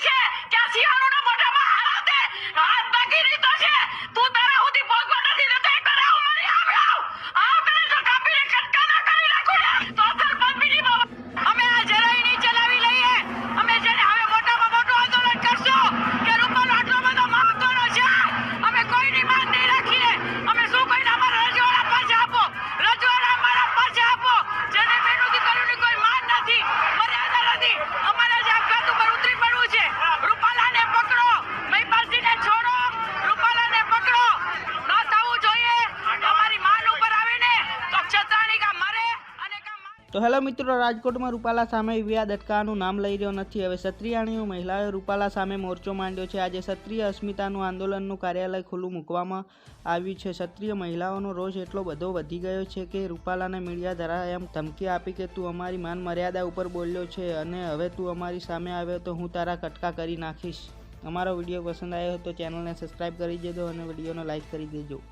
છે કે શિયાળુના મોઢામાં હારો દે હાથ બાકી રીતો છે તું તો હેલો મિત્રો, રાજકોટમાં રૂપાલા સામે વિવાદ અટકાવવાનું નામ લઈ રહ્યો નથી. હવે ક્ષત્રિયાણીઓ મહિલાઓએ રૂપાલા સામે મોરચો માંડ્યો છે. આજે ક્ષત્રિય અસ્મિતાનું આંદોલનનું કાર્યાલય ખુલ્લું મૂકવામાં આવ્યું છે. ક્ષત્રિય મહિલાઓનો રોષ એટલો બધો વધી ગયો છે કે રૂપાલાને મીડિયા દ્વારા એમ ધમકી આપી કે તું અમારી માન મર્યાદા ઉપર બોલ્યો છે અને હવે તું અમારી સામે આવ્યો તો હું તારા કટકા કરી નાખીશ. અમારો વીડિયો પસંદ આવ્યો તો ચેનલને સબસ્ક્રાઈબ કરી દેજો અને વિડીયોને લાઇક કરી દેજો.